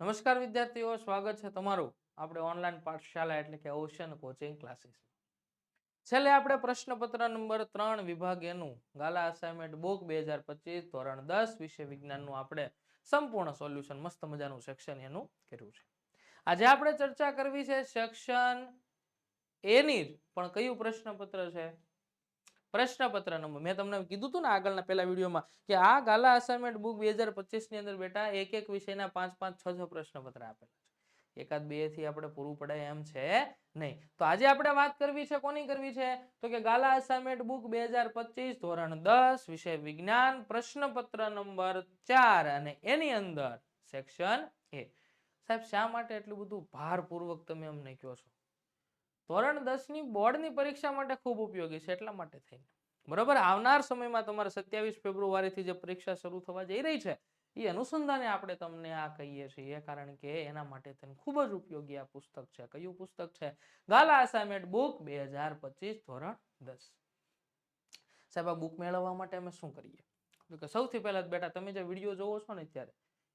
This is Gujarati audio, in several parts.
નમસ્કાર વિદ્યાર્થીઓ, સ્વાગત છે તમારું આપણે ઓનલાઈન પાઠશાળા એટલે કે ઓશન કોચિંગ ક્લાસીસ છેલ્લે આપણે પ્રશ્નપત્ર નંબર ત્રણ વિભાગ એનું ગાલા અસાઇનમેન્ટ બુક બે હજાર પચીસ ધોરણ દસ વિષય વિજ્ઞાનનું આપણે સંપૂર્ણ સોલ્યુશન મસ્ત મજાનું સેક્શન એનું કર્યું છે. આજે આપણે ચર્ચા કરવી છે સેક્શન એની પણ કયું પ્રશ્નપત્ર છે? પ્રશ્નપત્ર નંબર. મેં તમને કીધું હતું ને આગળના પહેલા વિડીયોમાં કે આ ગાલા અસાઇનમેન્ટ બુક બે હજારની અંદર બેટા એક એક વિષયના પાંચ પાંચ છ છ પ્રશ્નપત્ર આપેલા છે. એકાદ બેથી આપણે પૂરું પડે એમ છે નહીં. તો આજે આપણે વાત કરવી છે, કોની કરવી છે? તો કે ગાલા અસાઇનમેન્ટ બુક બે હજાર પચીસ ધોરણ દસ, વિષય વિજ્ઞાન, પ્રશ્નપત્ર નંબર ચાર અને એની અંદર સેક્શન એ. સાહેબ, શા માટે એટલું બધું ભારપૂર્વક તમે અમને કહો છો? ધોરણ દસની બોર્ડની પરીક્ષા માટે ખૂબ ઉપયોગી છે, એટલા માટે થઈને. બરોબર? આવનાર સમયમાં તમારે સત્યાવીસ ફેબ્રુઆરીથી જે પરીક્ષા શરૂ થવા જઈ રહી છે, એ અનુસંધાને આપણે તમને આ કહીએ છીએ, કારણ કે એના માટે તેને ખૂબ જ ઉપયોગી આ પુસ્તક છે. કયું પુસ્તક છે? ગાલા અસાઇનમેન્ટ બુક બે હજાર પચીસ, ધોરણ દસ. સાહેબ, આ બુક મેળવવા માટે અમે શું કરીએ? તો કે સૌથી પહેલા બેટા, તમે જે વીડિયો જોવો છો ને અત્યારે,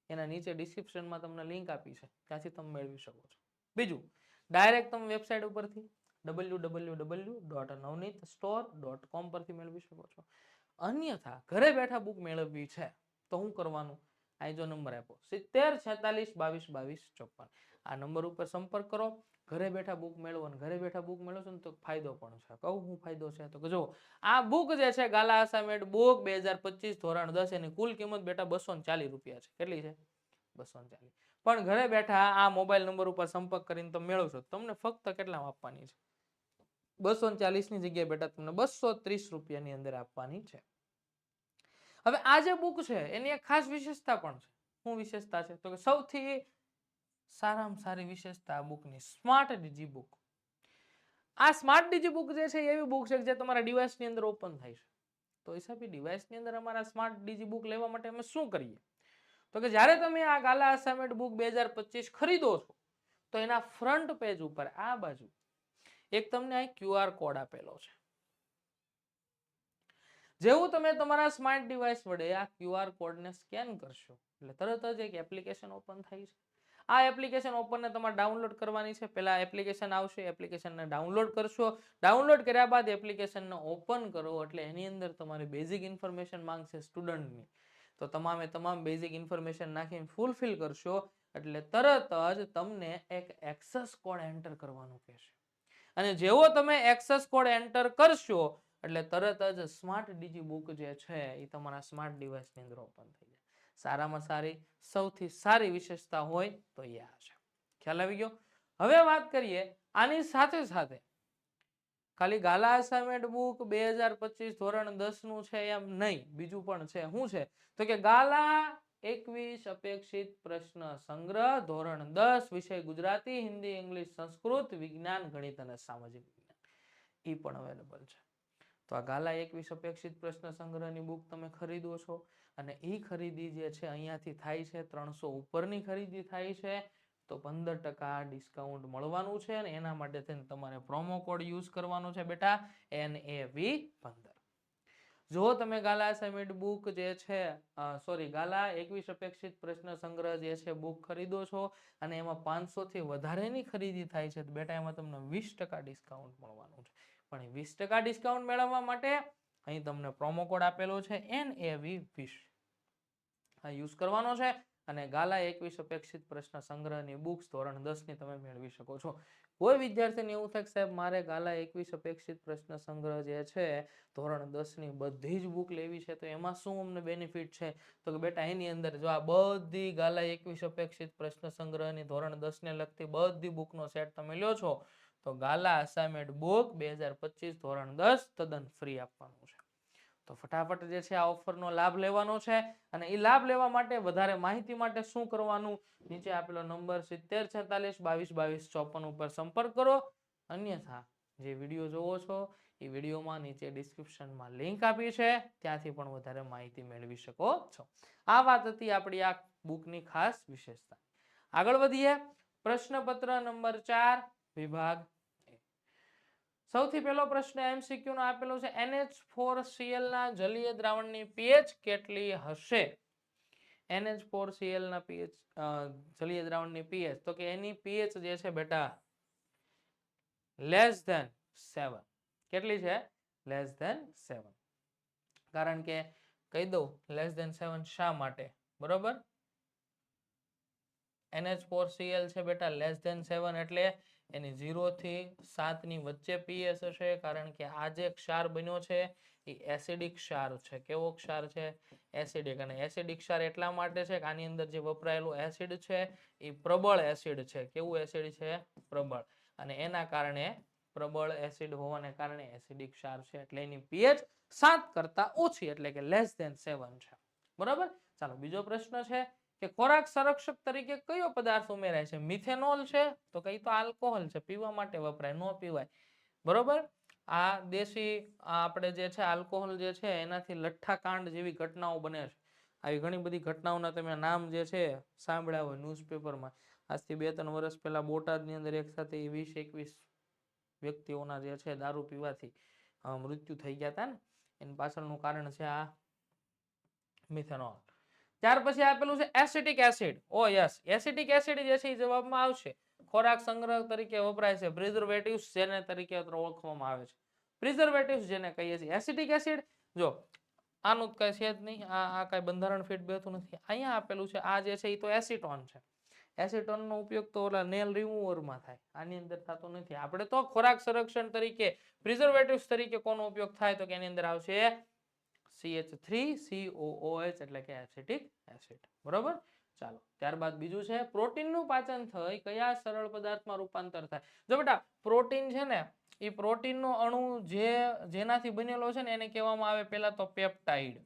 એના નીચે ડિસ્ક્રિપ્શનમાં તમને લિંક આપી છે. ત્યાંથી તમે મેળવી શકો છો. બીજું ડાયરેક્ટ તમે વેબસાઇટ ઉપરથી W W W dot Navneet store dot com પરથી મેળવી શકો છો. અન્યથા, ઘરે બેઠા બુક મેળવવી છે, તો શું કરવાનું? આ જો નંબર આપો સિત્તેર, છેતાલીસ, બાવીસ બાવીસ, ચોપન. આ નંબર ઉપર સંપર્ક કરો. ઘરે બેઠા બુક મેળવો અને ઘરે બેઠા બુક મેળવશો ને તો ફાયદો પણ છે. કહું હું ફાયદો છે તો જો આ બુક જે છે, ગાલા અસાઇમેન્ટ બુક બે હજાર પચીસ ધોરણ દસ, એની કુલ કિંમત બેટા બસો ચાલીસ રૂપિયા છે. કેટલી છે? બસો ચાલીસ. પણ ઘરે બેઠા આ મોબાઈલ નંબર ઉપર સંપર્ક કરીને તમે મેળવશો તમને ફક્ત કેટલામાં આપવાની છે? બસો ચાલીસની જગ્યાએ બેટા તમને બસો ત્રીસ રૂપિયાની અંદર આપવાની છે. હવે આ જે બુક છે, એની એક ખાસ વિશેષતા પણ છે. શું વિશેષતા છે? તો કે સૌથી સારામાં સારી વિશેષતા આ બુકની સ્માર્ટ ડીજી બુક આ સ્માર્ટ ડીજી બુક જે છે એવી બુક છે જે તમારા ડિવાઇસની અંદર ઓપન થાય છે. તો હિસાબી ડિવાઇસની અંદર અમારા સ્માર્ટ ડીજી બુક લેવા માટે અમે શું કરીએ? તો કે જ્યારે તમે આ ગાલા અસાઇનમેન્ટ બુક બે હજાર પચીસ ખરીદો છો, તો એના ફ્રન્ટ પેજ ઉપર, આ બાજુ, એક તમને અહીં ક્યુઆર કોડ આપેલો છે. જેવું તમે તમારા સ્માર્ટ ડિવાઇસ વડે આ ક્યુઆર કોડને સ્કેન કરશો, એટલે તરત જ એક એપ્લિકેશન ઓપન થઈ છે. આ એપ્લિકેશન ઓપનને તમારે ડાઉનલોડ કરવાની છે. પહેલા એપ્લિકેશન આવશે એપ્લિકેશનને ડાઉનલોડ કરશો. ડાઉનલોડ કર્યા બાદ એપ્લિકેશનને ઓપન કરો, એટલે એની અંદર તમારી બેઝિક ઇન્ફોર્મેશન માંગશે સ્ટુડન્ટની તો તમામે તમામ બેઝિક ઇન્ફોર્મેશન નાખીને ફૂલફિલ કરશો, એટલે તરત જ તમને એક એક્સેસ કોડ એન્ટર કરવાનું કહેશે. અને જેવો તમે એક્સેસ કોડ એન્ટર કરશો, એટલે તરત જ સ્માર્ટ ડીજી બુક જે છે એ તમારા સ્માર્ટ ડિવાઇસની અંદર ઓપન થઈ જાય. સારામાં સારી, સૌથી સારી વિશેષતા હોય તો એ આ છે. ખ્યાલ આવી ગયો? હવે વાત કરીએ આની સાથે સાથે ખાલી ગાલા અસાઇનમેન્ટ બુક બે હજાર પચીસ ધોરણ દસનું છે એમ નહીં, બીજું પણ છે. શું છે? તો કે ગાલા એકવીસ અપેક્ષિત પ્રશ્ન સંગ્રહ, ધોરણ દસ વિષય ગુજરાતી, હિન્દી, ઇંગ્લિશ, સંસ્કૃત, વિજ્ઞાન, ગણિત અને સામાજિક વિજ્ઞાન. એ પણ અવેલેબલ છે. તો આ ગાલા એકવીસ અપેક્ષિત પ્રશ્ન સંગ્રહની બુક તમે ખરીદો છો અને એ ખરીદી જે છે અહીંયાથી થાય છે ત્રણસો ઉપરની ખરીદી થાય છે. તો પંદર ટકા ડિસ્કાઉન્ટ મળવાનું છે અને એના માટે થઈને તમારે પ્રોમો કોડ યુઝ કરવાનો છે બેટા એન એ વી પંદર. જો તમે ગાલા સેમિટ બુક જે છે સોરી ગાલા એકવીસ અપેક્ષિત પ્રશ્ન સંગ્રહ જે છે બુક ખરીદો છો અને એમાં પાંચસોથી વધારેની ખરીદી થાય છે, તો બેટા એમાં તમને વીસ ટકા ડિસ્કાઉન્ટ મળવાનું છે. પણ વીસ ટકા ડિસ્કાઉન્ટ મેળવવા માટે અહીં તમને પ્રોમો કોડ આપેલો છે એન એ વી વીસ. આ યુઝ કરવાનો છે અને ગાલા એકવીસ અપેક્ષિત પ્રશ્ન સંગ્રહની બુક્સ ધોરણ દસની તમે મેળવી શકો છો. કોઈ વિદ્યાર્થીને એવું થાય સાહેબ, મારે ગાલા એકવીસ અપેક્ષિત પ્રશ્ન સંગ્રહ જે છે, ધોરણ દસની બધી જ બુક લેવી છે, તો એમાં શું અમને બેનિફિટ છે? તો કે બેટા, એની અંદર જો આ બધી ગાલા એકવીસ અપેક્ષિત પ્રશ્ન સંગ્રહની ધોરણ દસ ને લગતી બધી બુકનો સેટ તમે લ્યો છો, તો ગાલા અસાઇમેન્ટ બુક બે હજાર પચીસ ધોરણ દસ તદ્દન ફ્રી આપવાનું છે. તો ફટાફટ જે છે આ ઓફરનો લાભ લેવાનો છે અને એ લાભ લેવા માટે વધારે માહિતી માટે શું કરવાનું? નીચે આપેલો નંબર સિત્તેર છેતાલીસ બાવીસ બાવીસ ચોપન ઉપર સંપર્ક કરો. અન્યથા, જે વીડિયો જોવો છો એ વિડીયોમાં નીચે ડિસ્ક્રિપ્શનમાં લિંક આપી છે. ત્યાંથી પણ વધારે માહિતી મેળવી શકો છો. આ વાત હતી આપણી આ બુકની ખાસ વિશેષતા. આગળ વધીએ. પ્રશ્નપત્ર નંબર ચાર, વિભાગ. સૌથી પહેલો પ્રશ્ન એમસીક્યુ નો આપેલો છે. NH4Cl ના જલીય દ્રાવણની pH કેટલી હશે? NH4Cl ના pH અ, જલીય દ્રાવણની pH તો કે એની pH જે છે બેટા લેસ ધેન સેવન કેટલી છે? લેસ ધેન સેવન કારણ કે કહી દઉં લેસ ધેન સેવન શા માટે? બરોબર? NH4Cl છે બેટા લેસ ધેન સેવન એટલે એની 0 થી 7 ની વચ્ચે પીએસ હશે, કારણ કે આ જે ક્ષાર બન્યો છે, એ એસિડિક ક્ષાર છે. કેવો ક્ષાર છે? એસિડિક. અને એસિડિક ક્ષાર એટલા માટે છે કે આની અંદર જે વપરાયેલું એસિડ છે, એ પ્રબળ એસિડ છે. કેવું એસિડ છે? પ્રબળ. અને એના કારણે પ્રબળ એસિડ હોવાને કારણે એસિડિક ક્ષાર છે. એટલે એની પીએચ સાત કરતા ઓછી, એટલે કે લેસ ધેન સેવન છે. બરાબર? ચાલો, બીજો પ્રશ્ન છે. કે ખોરાક સંરક્ષક તરીકે કયો પદાર્થ ઉમેરાય છે? મિથેનોલ છે? તો કઈ તો આલ્કોહોલ છે. પીવા માટે વપરાય, ન પીવાય. બરોબર? આ દેશી આપણે જે છે, આલ્કોહોલ જે છે, એનાથી લઠ્ઠાકાંડ જેવી ઘટનાઓ બને છે. આવી ઘણી બધી ઘટનાઓના તમે નામ જે છે, સાંભળ્યા હોય ન્યૂઝપેપરમાં. આજથી બે ત્રણ વર્ષ પહેલા બોટાદની અંદર એક સાથે વીસ એકવીસ વ્યક્તિઓના જે છે, દારૂ પીવાથી મૃત્યુ થઈ ગયા હતા ને. એની પાછળનું કારણ છે આ મિથેનોલ. ત્યાર પછી આપેલું છે acetic acid. Oh, yes. Acetic acid જે છે એ જવાબમાં આવશે. ખોરાક સંગ્રહ તરીકે વપરાય છે. પ્રિઝર્વેટિવ્સ જેને તરીકે ઓળખવામાં આવે છે. પ્રિઝર્વેટિવ્સ જેને કહીએ છીએ. એસિટિક એસિડ, જો આનું કઈ છે જ નહીં. આ આ કઈ બંધારણ ફિટ બેઠું નથી. અહીંયા આપેલું છે, આ જે છે એ તો એસિટોન છે. એસિટોનનો ઉપયોગ તો ઓલા નેલ રિમૂવરમાં થાય. આની અંદર થતો નથી. આપણે તો ખોરાક સંરક્ષણ તરીકે, પ્રિઝર્વેટિવ્સ તરીકે કોનો ઉપયોગ થાય તો કે એની અંદર આવશે CH3COOH એટલે કે એસિટિક એસિડ. બરોબર? ચાલો, ત્યારબાદ બીજું છે, પ્રોટીનનું પાચન થઈ કયા સરળ પદાર્થમાં રૂપાંતર થાય? જો બેટા, પ્રોટીન છે ને, એ પ્રોટીનનો અણુ જે, જેનાથી બનેલો છે ને, એને કહેવામાં આવે પહેલા તો પેપ્ટાઇડ.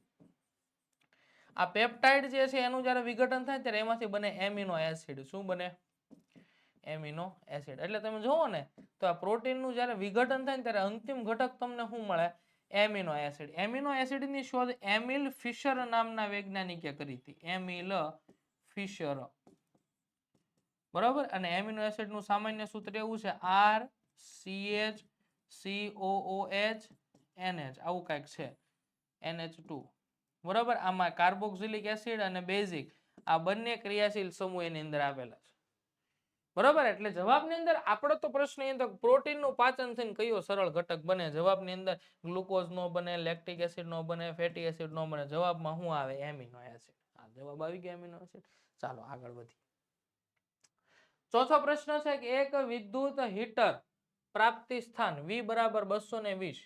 આ પેપ્ટાઇડ જે છે, એનું જ્યારે વિઘટન થાય ત્યારે એમાંથી બને એમિનો એસિડ. શું બને? Amino acid. એટલે તમે જુઓ ને, તો આ પ્રોટીનનું જ્યારે વિઘટન થાય ને, ત્યારે અંતિમ ઘટક તમને શું મળે? Amino acid. એમિનો એસિડની શોધ એમિલ ફિશર નામના વૈજ્ઞાનિકે કરી હતી. Emil Fischer. બરાબર? અને એમિનો એસિડનું સામાન્ય સૂત્ર એવું છે આર સીએચ સીઓઓએચ એનએચ આવું કાંઈક છે. NH two. બરાબર? આમાં કાર્બોક્સિલિક એસિડ અને બેઝિક આ બંને ક્રિયાશીલ સમૂહ એની અંદર આવેલા બરાબર? એટલે જવાબની અંદર આપણો તો પ્રશ્ન એ હતો પ્રોટીનનું પાચન થઈને કયો સરળ ઘટક બને? જવાબની અંદર ગ્લુકોઝ નો બને, લેક્ટિક એસિડ નો બને, ફેટી એસિડ નો બને. જવાબમાં શું આવે? Amino acid. આ જવાબ આવી ગયો એમિનો એસિડ. ચાલો, આગળ વધી. ચોથો પ્રશ્ન છે કે એક વિદ્યુત હીટર પ્રાપ્તિ સ્થાન વી બરાબર બસો ને વીસ.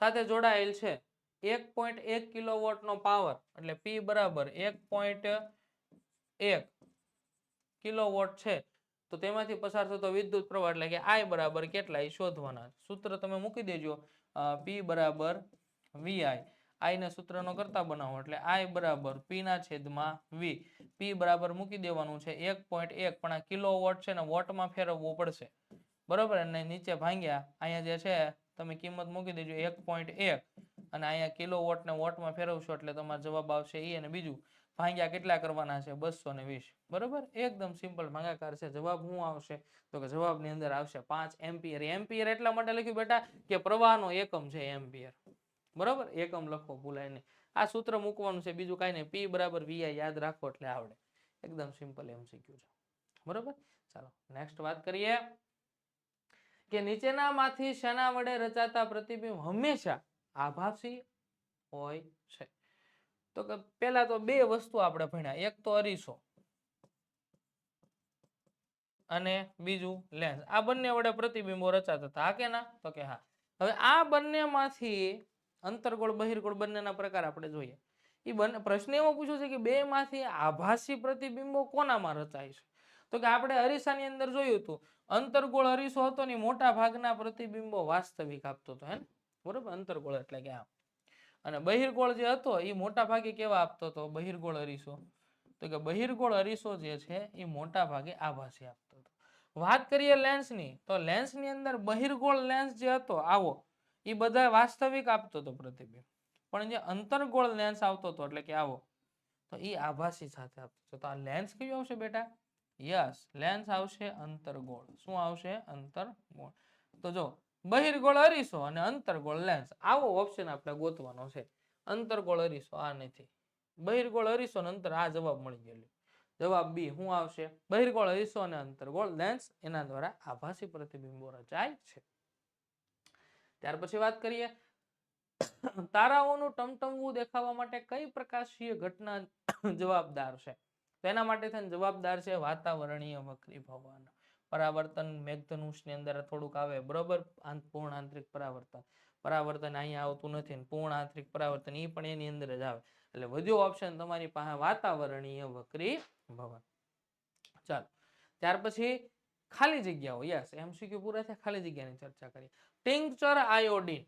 સાથે જોડાયેલ છે. એક પોઈન્ટ એક કિલોવોટ નો પાવર, એટલે પી બરાબર એક પોઈન્ટ એક કિલોવોટ છે. તો તેમાંથી પસાર થતો વિદ્યુત પ્રવાહ એટલે કે આઈ બરાબર કેટલા શોધવાના. સૂત્ર તમે મૂકી દેજો. પી બરાબર વીઆઈ આઈ ને સૂત્રનો કરતા બનાવો એટલે આઈ બરાબર પી ના છેદમાં વી પી બરાબર મૂકી દેવાનું છે એક પોઈન્ટ એક, પણ આ કિલો વોટ છે ને વોટમાં ફેરવવું પડશે. બરોબર? અને નીચે ભાંગ્યા. અહીંયા જે છે, તમે કિંમત મૂકી દેજો એક પોઈન્ટ એક. અને અહીંયા કિલો વોટ ને વોટમાં ફેરવશો એટલે તમારો જવાબ આવશે એ અને બીજું. ભાંગ્યા કેટલા કરવાના છે? બસો ને વીસ. બરોબર? એકદમ સિમ્પલ ભાગાકાર છે. જવાબ શું આવશે? તો કે જવાબની અંદર આવશે પાંચ એમ્પિયર. એમ્પિયર એટલા માટે લખ્યું બેટા કે પ્રવાહનો એકમ છે એમ્પિયર. બરોબર? એકમ લખો ભૂલાય નહીં. આ સૂત્ર મૂકવાનું છે. બીજું કાંઈ નહીં. પી બરાબર વીઆઈ યાદ રાખો એટલે આવડે. એકદમ સિમ્પલ એમ શીખ્યું છે. બરોબર? ચાલો નેક્સ્ટ વાત કરીએ. કે નીચેનામાંથી શેના વડે રચાતા પ્રતિબિંબ હંમેશા આભાસી હોય છે. તો કે પેલા તો બે વસ્તુ આપણે ભણ્યા, એક તો અરીસો અને બીજું લેન્સ આ બંને વડે પ્રતિબિંબો રચાતા હતા. કે ના? તો કે હા. હવે આ બંનેમાંથી અંતરગોળ, બહિર્ગોળ બંનેના પ્રકાર આપણે જોઈએ. એ બંને, પ્રશ્ન એવો પૂછ્યો છે કે બે માંથી આભાસી પ્રતિબિંબો કોનામાં રચાય છે? તો કે આપણે અરીસાની અંદર જોયું હતું. અંતરગોળ અરીસો હતો ને મોટા ભાગના પ્રતિબિંબો વાસ્તવિક આપતો હતો, હે ને? બરોબર? અંતરગોળ એટલે કે આમ. અને બહિર્ગોળ જે હતો એ મોટા ભાગે કેવા આપતો હતો? બહિર્ગોળ અરીસો. તો કે બહિર્ગોળ અરીસો જે છે એ મોટા ભાગે આભાસી આપતો હતો. વાત કરીએ લેન્સની, તો લેન્સની અંદર બહિર્ગોળ લેન્સ જે હતો, આવો એ બધા વાસ્તવિક આપતો હતો પ્રતિબિંબ. પણ જે અંતરગોળ લેન્સ આવતો હતો, એટલે કે આવો, તો એ આભાસી સાથે આપતો હતો. તો આ લેન્સ કયું આવશે બેટા? યસ, લેન્સ આવશે અંતરગોળ. શું આવશે? અંતરગોળ. તો જો બહિર્ગોળ અરીસો અને અંતરગોળ લેન્સ. આવો ઓપ્શન આપણે ગોતવાનો છે. અંતરગોળ અરીસો, આ નથી. બહિર્ગોળ અરીસો અને અંતર, આ જવાબ મળી ગયેલો જવાબ બી શું આવશે? બહિર્ગોળ અરીસો અને અંતરગોળ લેન્સ, એના દ્વારા આભાસી પ્રતિબિંબો રચાય છે. ત્યાર પછી વાત કરીએ. તારાઓનું ટમટમવું દેખાવા માટે કઈ પ્રકાશીય ઘટના જવાબદાર છે? તેના માટે થઈને જવાબદાર છે વાતાવરણીય વક્રીભવન. પરાવર્તન મેઘધનુષની અંદર થોડુંક આવે, બરોબર? પૂર્ણ આંતરિક પરાવર્તન. પરાવર્તન અહીંયા આવતું નથી પૂર્ણ આંતરિક પરાવર્તન એ પણ એની અંદર જ આવે. એટલે વધુ ઓપ્શન તમારી પાસે વાતાવરણીય વક્રી ભવન. ચાલો. ત્યાર પછી ખાલી જગ્યાઓ. યસ એમસીક્યુ પૂરા થયા. ખાલી જગ્યાની ચર્ચા કરીએ. Tincture iodine.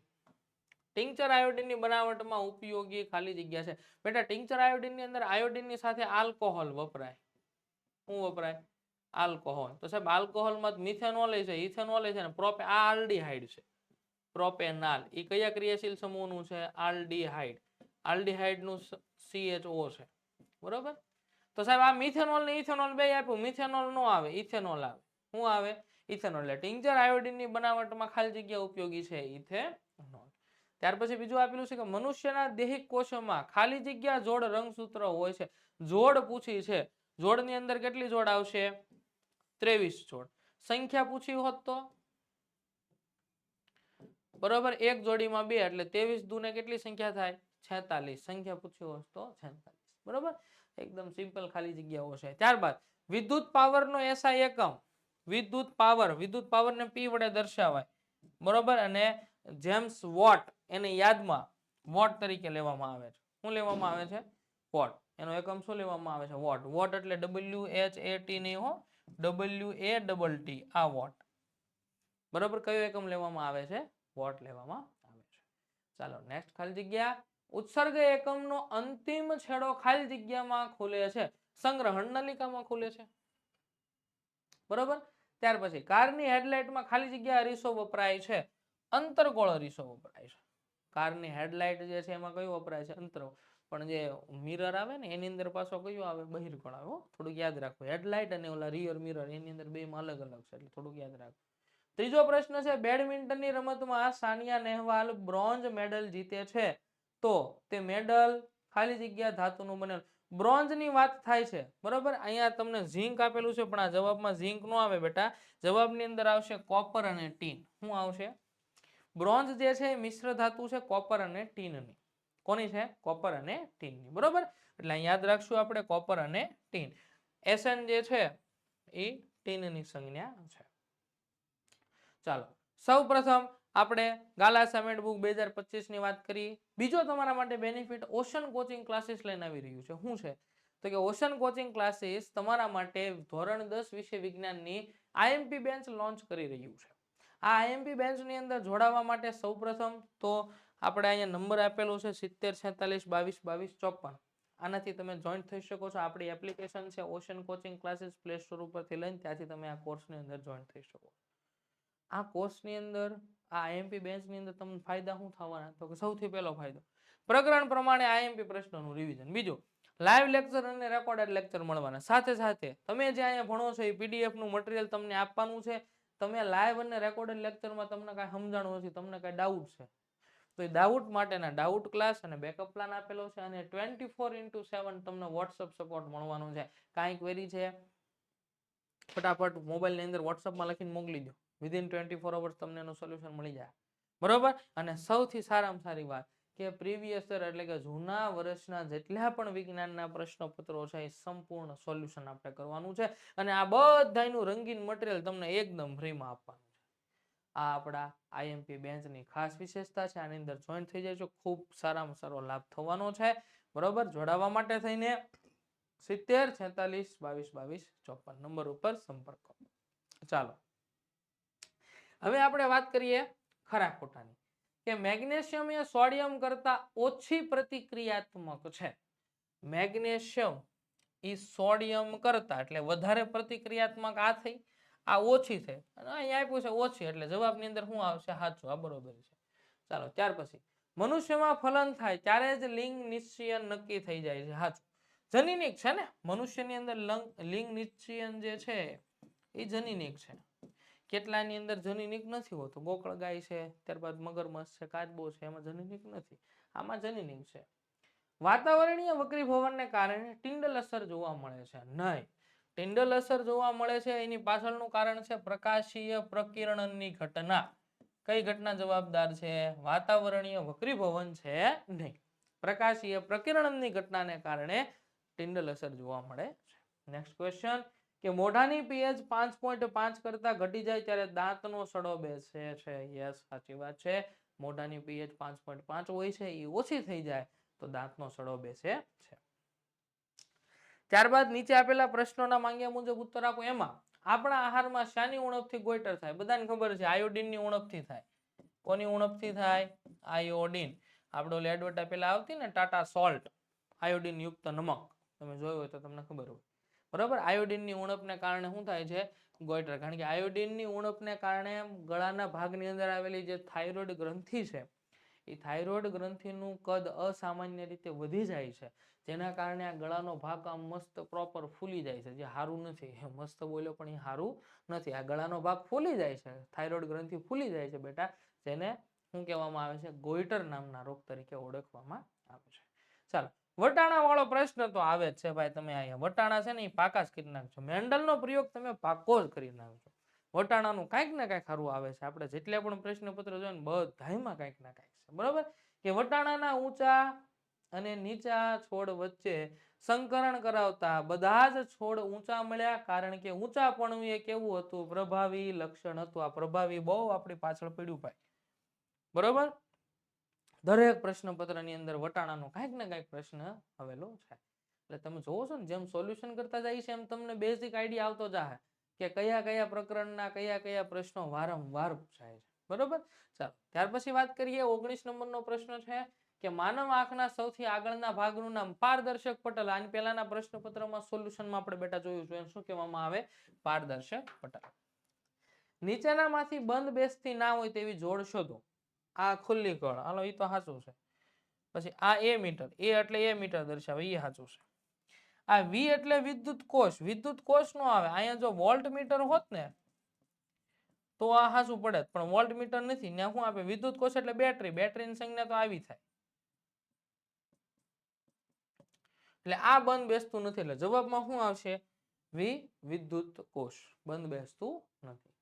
ટિંકચર આયોડીનની બનાવટમાં ઉપયોગી ખાલી જગ્યા છે. બેટા, ટિંકચર આયોડિનની અંદર આયોડિનની સાથે આલ્કોહોલ વપરાય. શું વપરાય? આલ્કોહોલ. તો સાહેબ, આલ્કોહોલમાં મિથેનોલ છે ઇથેનોલ છે ને પ્રોપે આ આલ્ડીહાઇડ છે. પ્રોપેનાલ એ કયા ક્રિયાશીલ સમૂહનું છે? આલ્ડીહાઇડ. આલ્ડીહાઇડનું સીએચઓ છે. બરોબર? તો સાહેબ, આ મિથેનોલ ને ઇથેનોલ બે આપ્યું. મિથેનોલ નો આવે, ઇથેનોલ આવે. શું આવે? ઇથેનોલ. એટલે ટિંકચર આયોડિનની બનાવટમાં ખાલી જગ્યા ઉપયોગી છે ઇથેનોલ. ત્યાર પછી બીજું આપેલું છે કે મનુષ્યના દેહિક કોષોમાં ખાલી જગ્યા જોડ રંગસૂત્ર હોય છે. જોડ પૂછી છે. જોડની અંદર કેટલી જોડ આવશે? ત્રેવીસ છોડ. સંખ્યા પૂછી હોત તો? બરોબર, એક જોડીમાં બે, એટલે ત્રેવીસ દુને કેટલી સંખ્યા થાય? છેતાલીસ. સંખ્યા પૂછી હોત તો છેતાલીસ. બરોબર? એકદમ સિમ્પલ ખાલી જગ્યાઓ છે. ત્યારબાદ, વિદ્યુત પાવર નો એસઆઈ એકમ. વિદ્યુત પાવર વિદ્યુત પાવર ને પી વડે દર્શાવાય. બરોબર? અને જેમ્સ વોટ એની યાદમાં વોટ તરીકે લેવામાં આવે છે. શું લેવામાં આવે છે? વોટ. એનો એકમ શું લેવામાં આવે છે? વોટ. વોટ એટલે ડબલ્યુ એચ એ ટી નહીં હો. ડબલ્યુ એ ડબલ ટી આ વોટ. બરોબર કયો એકમ લેવામાં આવે છે? વોટ લેવામાં આવે છે. ચાલો નેક્સ્ટ ખાલી જગ્યા. ઉત્સર્ગ એકમનો અંતિમ છેડો ખાલી જગ્યામાં ખુલે છે. સંગ્રહણ નલિકામાં ખુલે છે. બરોબર? ત્યાર પછી, કારની હેડલાઇટમાં ખાલી જગ્યા અરીસો વપરાય છે. અંતરગોળ અરીસો વપરાય છે. કારની હેડલાઇટ જે છે એમાં કયું વપરાય છે? અંતર પણ જે મિરર આવે ને, એની અંદર પાછો કયો આવે? બહિર્ગોળ આવે. થોડુંક યાદ રાખો. હેડલાઇટ અને ઓલા રિયર મિરર એની અંદર બેમાં અલગ અલગ છે, એટલે થોડુંક યાદ રાખો. ત્રીજો પ્રશ્ન છે બેડમિન્ટનની રમતમાં સાનિયા નેહવાલ બ્રોન્ઝ મેડલ જીતે છે. તો તે મેડલ ખાલી જગ્યા ધાતુનું બનેલું. બ્રોન્ઝની વાત થાય છે, બરોબર? અહીંયા તમને ઝીંક આપેલું છે, પણ આ જવાબમાં ઝીંક નો આવે બેટા. જવાબની અંદર આવશે કોપર અને ટીન શું આવશે? બ્રોન્ઝ જે છે મિશ્ર ધાતુ છે કોપર અને ટીનની કોની છે? કોપર અને ટીનની, બરોબર? એટલે યાદ રાખશું આપણે કોપર અને ટીન. એસએન જે છે, એ ટીનની સંજ્ઞા છે. ચાલો, સૌ પ્રથમ આપણે ગાલા અસાઇનમેન્ટ બુક બે હજારની વાત કરી બીજો તમારા માટે બેનિફિટ ઓશન કોચિંગ ક્લાસીસ લઈને આવી રહ્યું છે. શું છે? તો કે ઓશન કોચિંગ ક્લાસીસ તમારા માટે ધોરણ દસ વિષય વિજ્ઞાનની આઈએમપી બેન્ચ લોન્ચ કરી રહ્યું છે. આ આઈએમપી બેન્ચની અંદર જોડાવા માટે સૌપ્રથમ તો આપણે અહીંયા નંબર આપેલો છે સિત્તેર, છેતાલીસ, બાવીસ બાવીસ, ચોપન. આનાથી તમે જોઈન્ટ થઈ શકો છો. આપણી એપ્લિકેશન છે ocean coaching classes play store ઉપરથી લઈને ત્યાંથી તમે આ કોર્સની અંદર જોઈન્ટ થઈ શકો. આ કોર્સની અંદર, આ આઈએમપી બેન્ચની અંદર તમને ફાયદા શું થવાના? તો કે સૌથી પહેલો ફાયદો, પ્રકરણ પ્રમાણે આઈએમપી પ્રશ્નોનું રિવિઝન બીજું લાઈવ લેક્ચર અને રેકોર્ડેડ લેક્ચર મળવાના. સાથે સાથે, તમે જે અહીંયા ભણો છો એ પીડીએફનું મટીરિયલ તમને આપવાનું છે. તમે લાઈવ અને રેકોર્ડેડ લેક્ચરમાં તમને કાંઈ સમજાણું નથી, તમને કાંઈ ડાઉટ છે. તો એ ડાઉટ માટેના ડાઉટ ક્લાસ અને બેકઅપ પ્લાન આપેલો છે અને ટ્વેન્ટી ફોર ઇન્ટુ સેવન તમને વોટ્સઅપ સપોર્ટ મળવાનો છે. કાંઈ ક્વેરી છે. ફટાફટ મોબાઈલની અંદર વોટ્સઅપમાં લખીને મોકલી દો વિધિન ટ્વેન્ટી ફોર અવર્સ તમને એનું સોલ્યુશન મળી જાય. બરોબર? અને સૌથી સારામાં સારી વાત કે પ્રીવિયસ એટલે કે જૂના વર્ષના જેટલા પણ વિજ્ઞાનના પ્રશ્નપત્રો છે એ સંપૂર્ણ સોલ્યુશન આપણે કરવાનું છે. અને આ બધાયનું રંગીન મટીરિયલ તમને એકદમ ફ્રીમાં આપવાનું આ આપણા આઈએમપી બેન્ચની ખાસ વિશેષતા છે. આની અંદર જોઈન થઈ જાય ખૂબ સારામાં સારો લાભ થવાનો છે. બરોબર? જોડાવા માટે થઈને સિત્તેર, છેતાલીસ, બાવીસ બાવીસ, ચોપન નંબર ઉપર સંપર્ક કરો. ચાલો. હવે આપણે વાત કરીએ ખરા ખોટાની, કે મેગ્નેશિયમ એ સોડિયમ કરતા ઓછી પ્રતિક્રિયાત્મક છે. મેગ્નેશિયમ એ સોડિયમ કરતા એટલે વધારે પ્રતિક્રિયાત્મક આ થઈ. આ ઓછી છે. અને અહીંયા આપ્યું છે ઓછી, એટલે જવાબની અંદર શું આવશે? સાચું, આ બરોબર છે. ચાલો, ત્યાર પછી. મનુષ્યમાં ફલન થાય ત્યારે જ લિંગ નિશ્ચયન નક્કી થઈ જાય છે. સાચું. જનીનિક છે ને? મનુષ્યની અંદર લંગ- નિશ્ચયન જે છે, એ જનીનિક છે. કેટલાની અંદર જનીનિક નથી હોતું? ગોકળ ગાય છે, ત્યારબાદ મગરમચ્છ છે, કાચબો છે, એમાં જનીનિક નથી. આમાં જનીનિક છે. વાતાવરણીય વક્રીભવનને કારણે ટિંડલ અસર જોવા મળે છે. નહીં. ટિંડલ અસર જોવા મળે છે. એની પાછળનું કારણ છે પ્રકાશીય પ્રકિરણની ઘટના. કઈ ઘટના જવાબદાર છે? વાતાવરણીય વક્રીભવન છે નહીં. પ્રકાશીય પ્રકિરણની ઘટનાને કારણે ટિંડલ અસર જોવા મળે છે. નેક્સ્ટ ક્વેશ્ચન કે મોઢાની પીએચ પાંચ પોઈન્ટ પાંચ કરતા ઘટી જાય ત્યારે દાંતનો સડો બેસે છે. યસ સાચી વાત છે. મોઢાની પીએચ પાંચ પોઈન્ટ પાંચ હોય છે, એ ઓછી થઈ જાય તો દાંતનો સડો બેસે છે. ત્યારબાદ નીચે આપેલા પ્રશ્નોના માંગ્યા મુજબ ઉત્તર આપો. એમાં, આપણા આહારમાં શાની ઉણપથી ગોઈટર થાય? બધાને ખબર છે, આયોડિનની ઉણપથી થાય. કોની ઉણપથી થાય? આયોડિન. આપણે ઓલી એડવર્ટાઈ પેલા આવતી ને, ટાટા સોલ્ટ આયોડિન યુક્ત નમક. તમે જોયું હોય તો તમને ખબર હોય. બરાબર? આયોડિનની ઉણપને કારણે શું થાય છે? ગોઈટર કારણ કે આયોડિનની ઉણપને કારણે ગળાના ભાગની અંદર આવેલી જે થાઇરોઇડ ગ્રંથિ છે એ થાઇરોઇડ ગ્રંથિનું કદ અસામાન્ય રીતે વધી જાય છે. જેના કારણે આ ગળાનો ભાગ આમ મસ્ત પ્રોપર ફૂલી જાય છે. જે સારું નથી. મસ્ત બોલ્યો પણ એ સારું નથી. આ ગળાનો ભાગ ફૂલી જાય છે. થાઇરોઇડ ગ્રંથિ ફૂલી જાય છે બેટા. જેને શું કહેવામાં આવે છે? ગોઈટર નામના રોગ તરીકે ઓળખવામાં આવે છે. ચાલો. વટાણા વાળો પ્રશ્ન તો આવે જ છે ભાઈ તમે અહીંયા. વટાણા છે ને એ પાકા જ કરી નાખજો. મેન્ડલનો પ્રયોગ તમે પાકો જ કરી નાખજો. વટાણાનું કાંઈક ને કાંઈક સારું આવે છે. આપણે જેટલા પણ પ્રશ્નપત્ર જોઈએ ને બધાયમાં કાંઈક ના કાંઈક બરોબર? કે વટાણાના ઊંચા અને નીચા છોડ વચ્ચે સંકરણ કરાવતા બધા જ છોડ ઊંચા મળ્યા કારણ કે ઊંચા પણ એ કેવું હતું? પ્રભાવી લક્ષણ હતું. આ પ્રભાવી બહુ આપણી પાછળ પડ્યું ભાઈ. બરોબર? દરેક પ્રશ્નપત્રની અંદર વટાણાનો કાંઈક ને કાંઈક પ્રશ્ન આવેલો છે. એટલે તમે જોવો છો ને, જેમ સોલ્યુશન કરતા જાય છે એમ તમને બેઝિક આઈડિયા આવતો જાય કે કયા કયા પ્રકરણના કયા કયા પ્રશ્નો વારંવાર પૂછાય છે. બરોબર? ચાલો, ત્યાર પછી વાત કરીએ ઓગણીસ નંબરનો પ્રશ્ન છે કે માનવ આંખના સૌથી આગળના ભાગનું નામ પારદર્શક પટલ. આની પહેલાના પ્રશ્નપત્રમાં સોલ્યુશનમાં આપણે બેટા જોયું છે શું કહેવામાં આવે? પારદર્શક પટલ. નીચેનામાંથી બંધ બેસતી ના હોય તેવી જોડ શોધો. આ ખુલ્લી કળ હાલો એ તો સાચું છે. પછી આ એ મીટર, એ એટલે એ મીટર દર્શાવે એ સાચું છે. આ વી એટલે વિદ્યુત કોષ. વિદ્યુત કોષ નો આવે. અહીંયા જો વોલ્ટ મીટર હોત ને તો આ સાચું પડે પણ વોલ્ટ મીટર નથી ને શું આપે? વિદ્યુત કોષ એટલે બેટરી. બેટરીની સંજ્ઞા તો આવી થાય. એટલે આ બંધ બેસતું નથી. એટલે જવાબમાં શું આવશે? વિ, વિદ્યુત કોષ. બંધ બેસતું નથી.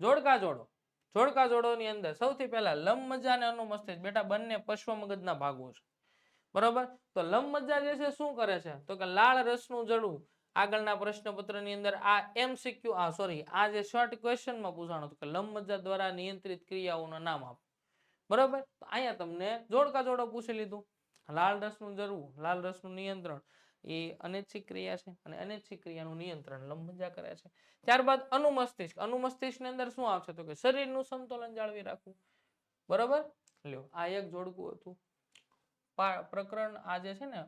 જોડકા જોડો. જોડકા જોડોની અંદર સૌથી પહેલા લંબ મજ્જા અને અનુમસ્તિષ્ક બેટા, બંને પશ્વ મગજના ભાગો છે. બરોબર? તો લંબ મજ્જા જે છે, શું કરે છે? તો કે લાળ રસનું જડું આગળના પ્રશ્નપત્રની અંદર આ એમસીક્યુ આ સોરી આ જે શોર્ટ ક્વેશ્ચનમાં પૂછાણું હતું કે લંબમજ્જા દ્વારા નિયંત્રિત ક્રિયાઓના નામ આપો. બરોબર? તો અહીંયા તમને જોડકા જોડો પૂછી લીધું. લાલ રસનું જરવું લાલ રસનું નિયંત્રણ. એ અનૈચ્છિક ક્રિયા છે અને અનૈચ્છિક ક્રિયાનું નિયંત્રણ લંબમજ્જા કરે છે. ત્યારબાદ અનુમસ્તિષ્ક અનુમસ્તિષ્કની અંદર શું આવશે તો કે શરીરનું સંતુલન જાળવી રાખવું. બરોબર? લ્યો, આ એક જોડકું હતું. પ્રકરણ આ જે છે ને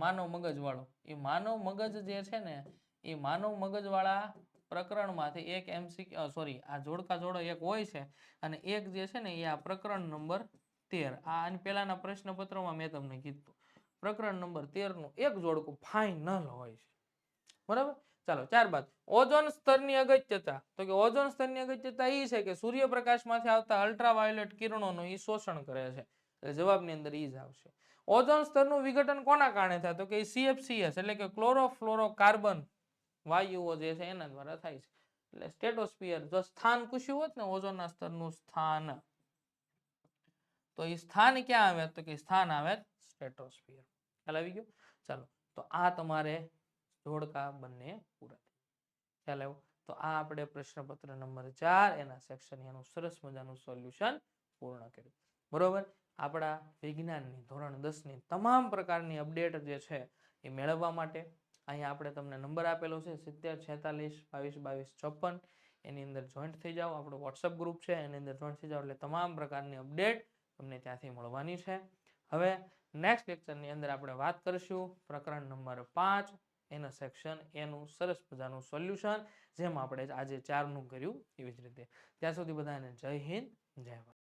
માનવ મગજ વાળો એ માનવ મગજ જે છે ને, એ માનવ મગજ વાળા પ્રકરણમાંથી એક એમસી સોરી આ જોડકા જોડો એક હોય છે અને એક જે છે ને, એ આ પ્રકરણ નંબર તેર. આ આની પહેલાના પ્રશ્નપત્રમાં મેં તમને કીધું. પ્રકરણ નંબર તેરનું એક જોડકું ફાઇનલ હોય છે. બરાબર? ચાલો ત્યારબાદ ઓઝોન સ્તરની અગત્યતા. તો કે ઓઝોન સ્તરની અગત્યતા એ છે કે સૂર્યપ્રકાશમાંથી આવતા અલ્ટ્રાવાયોલેટ કિરણોનું એ શોષણ કરે છે. એટલે જવાબની અંદર ઈ જ આવશે. ઓઝોન સ્તરનું વિઘટન કોના કારણે થાય? તો કે સીએફસીએસ એટલે કે ક્લોરોફ્લોરોકાર્બન વાયુઓ જે છે એના દ્વારા થાય છે. એટલે સ્ટેટોસ્ફિયર જો સ્થાન પૂછ્યું હોત ને ઓઝોનના સ્તરનું સ્થાન, તો એ સ્થાન ક્યાં આવે? તો કે સ્થાન આવે સ્ટેટોસ્ફિયર. ખ્યાલ આવી ગયો? ચાલો, તો આ તમારે જોડકા બંને પૂરા ખ્યાલ આવ્યો? તો આ આપણે પ્રશ્નપત્ર નંબર ચાર, એના સેક્શન એનું સરસ મજાનું સોલ્યુશન પૂર્ણ કર્યું. બરોબર? આપણા વિજ્ઞાનની, ધોરણ દસની તમામ પ્રકારની અપડેટ જે છે એ મેળવવા માટે અહીંયા આપણે તમને નંબર આપેલો છે સિત્તેર, છેતાલીસ, બાવીસ બાવીસ, ચોપન. એની અંદર જોઈન્ટ થઈ જાઓ. આપણો વોટ્સઅપ ગ્રુપ છે. એની અંદર જોઈન્ટ થઈ જાઓ એટલે તમામ પ્રકારની અપડેટ તમને ત્યાંથી મળવાની છે. હવે નેક્સ્ટ લેક્ચરની અંદર આપણે વાત કરીશું પ્રકરણ નંબર પાંચ, એના સેક્શન એનું સરસ મજાનું સોલ્યુશન જેમ આપણે આજે ચારનું કર્યું એવી જ રીતે. ત્યાં સુધી બધાને જય હિન્દ, જય ભારત.